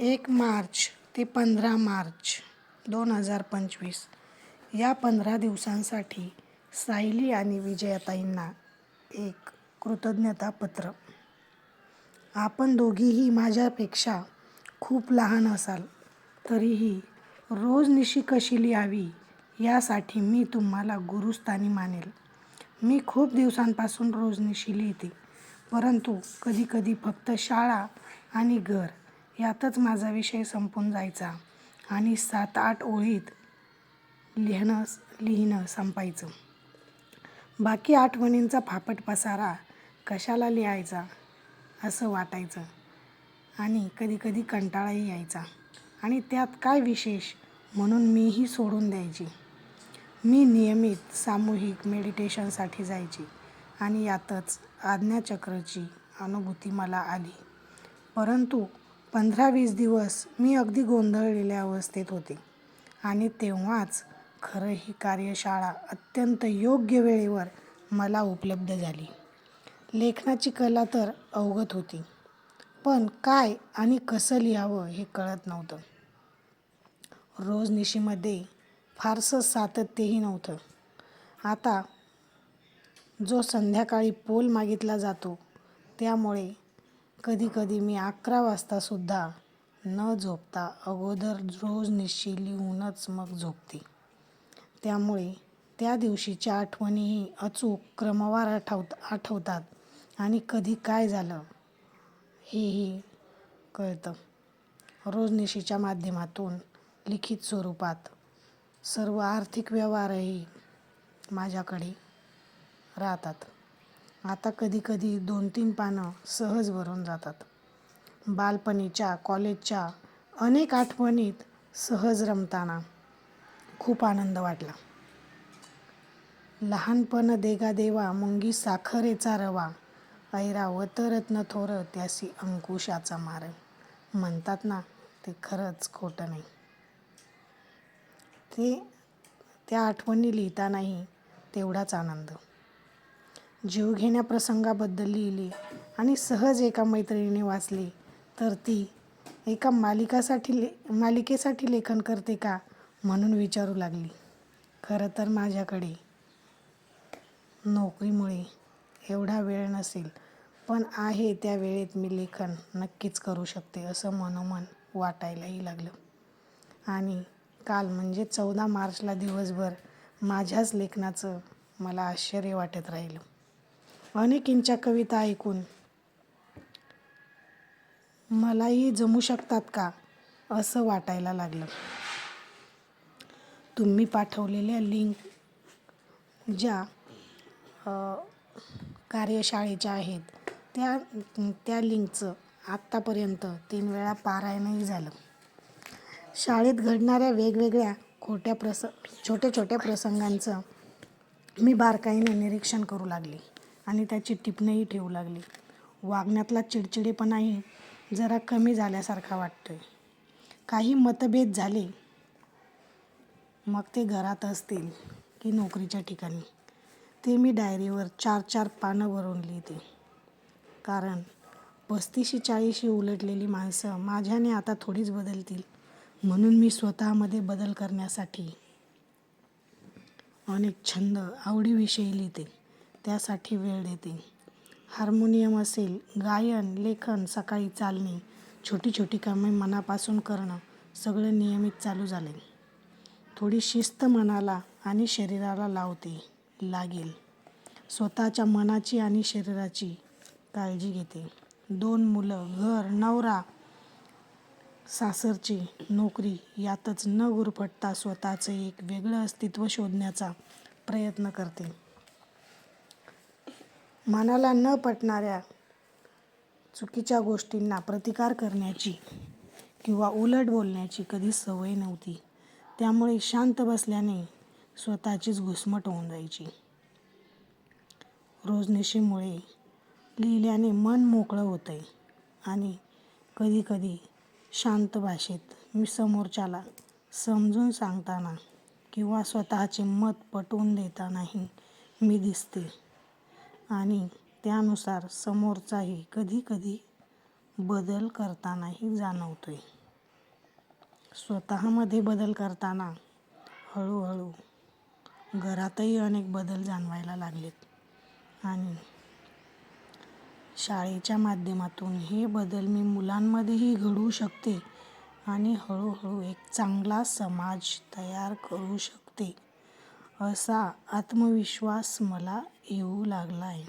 एक मार्च ते पंधरा मार्च दोन हजार पंचवीस या पंधरा दिवसांसाठी सायली आणि विजयाताईंना एक कृतज्ञतापत्र. आपण दोघीही माझ्यापेक्षा खूप लहान असाल तरीही रोजनिशी कशी लिहावी यासाठी मी तुम्हाला गुरुस्थानी मानेल. मी खूप दिवसांपासून रोजनिशी लिहिते परंतु कधीकधी फक्त शाळा आणि घर यातच माझा विषय संपून जायचा आणि सात आठ ओळीत लिहिणं लिहिणं संपायचं. बाकी आठवणींचा फापट पसारा कशाला लिहायचा असं वाटायचं आणि कधीकधी कंटाळाही यायचा. आणि त्यात काय विशेष म्हणून मीही सोडून द्यायची? मी नियमित सामूहिक मेडिटेशनसाठी जायची आणि यातच आज्ञाचक्राची अनुभूती मला आली. परंतु पंधरा वीस दिवस मी अगदी गोंधळलेल्या अवस्थेत होते. आणि तेव्हाच खरं ही कार्यशाळा अत्यंत योग्य वेळेवर मला उपलब्ध झाली. लेखनाची कला तर अवगत होती. पण काय आणि कसं लिहावं हे कळत नव्हतं. रोजनिशीमध्ये फारसं सातत्यही नव्हतं. आता जो संध्याकाळी पोल मागितला जातो त्यामुळे कधीकधी मी अकरा वाजतासुद्धा न झोपता अगोदर रोजनिशी लिहूनच मग झोपते. त्यामुळे त्या दिवशीच्या आठवणीही अचूक क्रमवार आठवत आठवतात. आणि कधी काय झालं हेही कळतं. रोजनिशीच्या माध्यमातून लिखित स्वरूपात सर्व आर्थिक व्यवहारही माझ्याकडे राहतात. आता कधीकधी दोन तीन पानं सहज भरून जातात. बालपणीच्या कॉलेजच्या अनेक आठवणीत सहज रमताना खूप आनंद वाटला. लहानपण देगा देवा मुंगी साखरेचा रवा ऐरावत रत्न थोर त्यासी अंकुशाचा मार. म्हणतात ना ते खरंच खोटं नाही. ते त्या आठवणी लिहितानाही तेवढाच आनंद. जीवघेण्या प्रसंगाबद्दल लिहिली आणि सहज एका मैत्रिणीने वाचली. तर ती एका मालिकासाठी ले मालिकेसाठी लेखन करते का? म्हणून विचारू लागली. खरं तर माझ्याकडे नोकरीमुळे एवढा वेळ नसेल पण आहे त्या वेळेत मी लेखन नक्कीच करू शकते असं मनोमन वाटायलाही लागलं. आणि काल म्हणजे चौदा मार्चला दिवसभर माझ्याच लेखनाचं मला आश्चर्य वाटत राहिलं. अनेकींच्या कविता ऐकून. मलाही जमू शकतात का असं वाटायला लागलं. तुम्ही पाठवलेल्या लिंक ज्या कार्यशाळेच्या आहेत त्या त्या लिंकचं आत्तापर्यंत तीन वेळा पारायणही झालं. शाळेत घडणाऱ्या वेगवेगळ्या खोट्या प्रस छोट्या छोट्या प्रसंगांचं मी बारकाईने निरीक्षण करू लागले. आणि त्याची टिपणंही ठेवू लागली. वागण्यातला चिडचिडेपणाही जरा कमी झाल्यासारखा वाटतोय. काही मतभेद झाले मग ते घरात असतील की नोकरीच्या ठिकाणी. ते मी डायरीवर चार चार पानं भरून लिहिते. कारण पस्तीशी चाळीशी उलटलेली माणसं माझ्याने आता थोडीच बदलतील म्हणून मी स्वतःमध्ये बदल करण्यासाठी अनेक छंद आवडीविषयी लिहिते. त्यासाठी वेळ देते. हार्मोनियम असेल गायन लेखन सकाळी चालणे छोटी छोटी कामे मनापासून करणं सगळं नियमित चालू झाले. थोडी शिस्त मनाला आणि शरीराला लावते लागेल. स्वतःच्या मनाची आणि शरीराची काळजी घेते. दोन मुलं घर नवरा सासरची नोकरी यातच न गुरफटता स्वतःचं एक वेगळं अस्तित्व शोधण्याचा प्रयत्न करते. मनाला न पटणाऱ्या चुकीच्या गोष्टींना प्रतिकार करण्याची किंवा उलट बोलण्याची कधी सवय नव्हती. त्यामुळे शांत बसल्याने स्वतःचीच घुसमट होऊन जायची. रोजनिशीमुळे लिहिल्याने मन मोकळं होतं आहे आणि कधीकधी शांत भाषेत मी समोरच्याला समजून सांगताना किंवा स्वतःचे मत पटवून देतानाही मी दिसते. आणि त्यानुसार समोरचाही कधीकधी बदल करतानाही जाणवतो आहे स्वतःमध्ये बदल करताना हळूहळू घरातही अनेक बदल जाणवायला लागलेत. आणि शाळेच्या माध्यमातून हे बदल मी मुलांमध्येही घडवू शकते आणि हळूहळू एक चांगला समाज तयार करू शकते असा आत्मविश्वास मला येऊ लागला आहे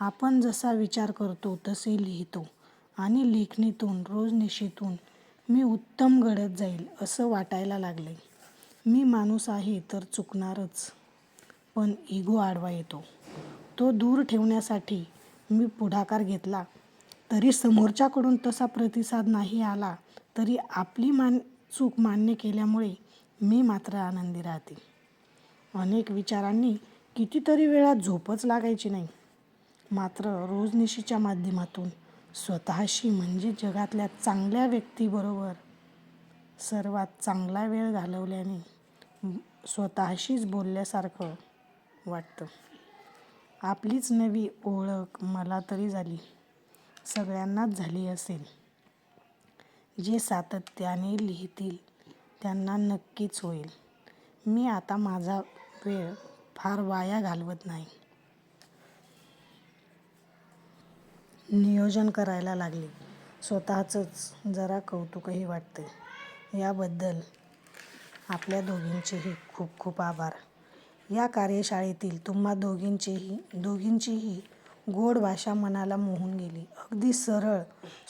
आपण जसा विचार करतो तसे लिहितो आणि लेखणीतून रोजनिशीतून मी उत्तम घडत जाईल असं वाटायला लागले मी माणूस आहे तर चुकणारच. पण इगो आडवा येतो. तो दूर ठेवण्यासाठी मी पुढाकार घेतला. तरी समोरच्याकडून तसा प्रतिसाद नाही आला तरी आपली मान चूक मान्य केल्यामुळे मी मात्र आनंदी राहते. अनेक विचारांनी कितीतरी वेळा झोपच लागायची नाही. मात्र रोजनिशीच्या माध्यमातून स्वतःशी म्हणजे जगातल्या चांगल्या व्यक्तीबरोबर सर्वात चांगला वेळ घालवल्याने स्वतःशीच बोलल्यासारखं वाटतं. आपलीच नवी ओळख मला तरी झाली. सगळ्यांनाच झाली असेल. जे सातत्याने लिहितील त्यांना नक्कीच होईल. मी आता माझा वेळ फार वाया घालवत नाही. नियोजन करायला लागले. स्वतःचंच जरा कौतुकही वाटते याबद्दल आपल्या दोघींचेही खूप खूप आभार. या कार्यशाळेतील तुम्हा दोघींचेही दोघींचीही गोड भाषा मनाला मोहून गेली. अगदी सरळ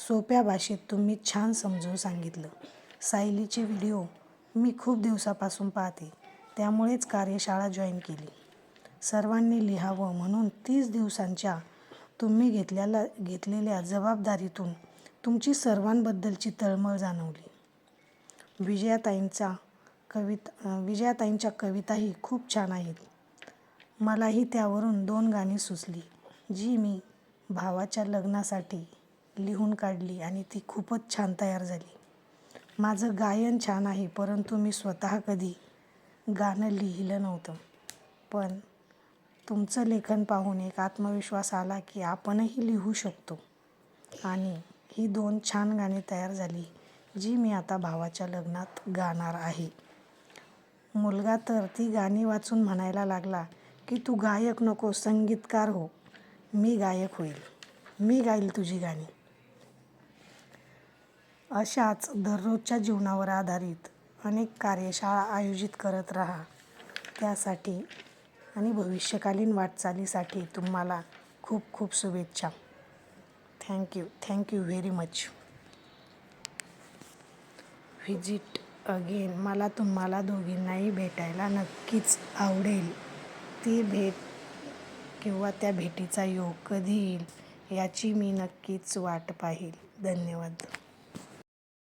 सोप्या भाषेत तुम्ही छान समजून सांगितलं. सायलीचे व्हिडिओ मी खूप दिवसापासून पाहते. त्यामुळेच कार्यशाळा जॉईन केली. सर्वांनी लिहावं म्हणून तीस दिवसांच्या तुम्ही घेतलेल्या घेतलेल्या जबाबदारीतून तुमची सर्वांबद्दलची तळमळ जाणवली. विजयाताईंचा कविता विजयाताईंच्या कविताही खूप छान आहेत. मलाही त्यावरून दोन गाणी सुचली जी मी भावाच्या लग्नासाठी लिहून काढली आणि ती खूपच छान तयार झाली. माझं गायन छान आहे परंतु मी स्वतः कधी गाणं लिहिलं नव्हतं. पण तुमचं लेखन पाहून एक आत्मविश्वास आला की आपणही लिहू शकतो. आणि ही दोन छान गाणी तयार झाली जी मी आता भावाच्या लग्नात गाणार आहे. मुलगा तर ती गाणी वाचून म्हणायला लागला की तू गायक नको संगीतकार हो. मी गायक होईल. मी गाईल तुझी गाणी. अशाच दररोजच्या जीवनावर आधारित अनेक कार्यशाळा आयोजित करत राहा. त्यासाठी आणि भविष्यकालीन वाटचालीसाठी तुम्हाला खूप खूप शुभेच्छा. Thank you thank you very much visit again मला तुम्हाला दोघींनाही भेटायला नक्कीच आवडेल. ती भेट किंवा त्या भेटीचा योग कधी येईल याची मी नक्कीच वाट पाहिल. धन्यवाद.